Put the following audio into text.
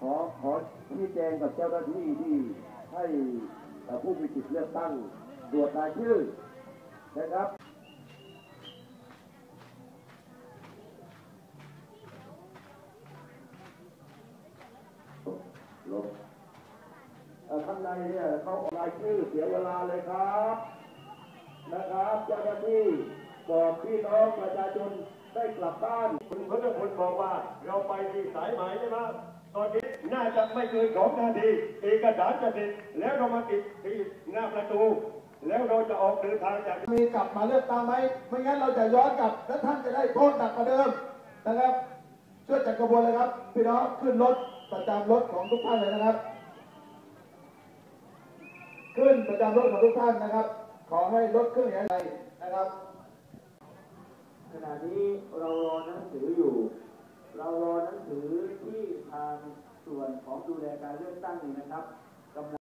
ขอขอชี้แจงกับเจ้าหน้าที่ที่ให้ผู้มีสิทธิ์เลือกตั้งตรวจรายชื่อนะครับลบข้างในเนี่ยเขาออกรายชื่อเสียเวลาเลยครับ นะครับเจ้าหน้าที่บอกพี่น้องประชาชน ได้กลับบ้านคุณพลพลบอกว่าเราไปที่สายไหมใช่ไหมตอนนี้น่าจะไม่เกินสองนาทีเอกสารจะเสร็จแล้วเรามาติดที่หน้าประตู แล้วเราจะออกเดินทางจากมีกลับมาเลือกตั้งไหมไม่งั้นเราจะย้อนกลับ และท่านจะได้โทษหนักกว่าเดิมนะครับช่วยจัดกระบวนเลยครับพี่น้องขึ้นรถประจำรถของทุกท่านเลยนะครับ ขึ้นประจำรถของทุกท่านนะครับ ขอให้รถเครื่องอย่างไรนะครับ ขณะนี้เรารอหนังสืออยู่ เรารอหนังสือที่ทางส่วนของดูแลการเลือกตั้งนี่นะครับ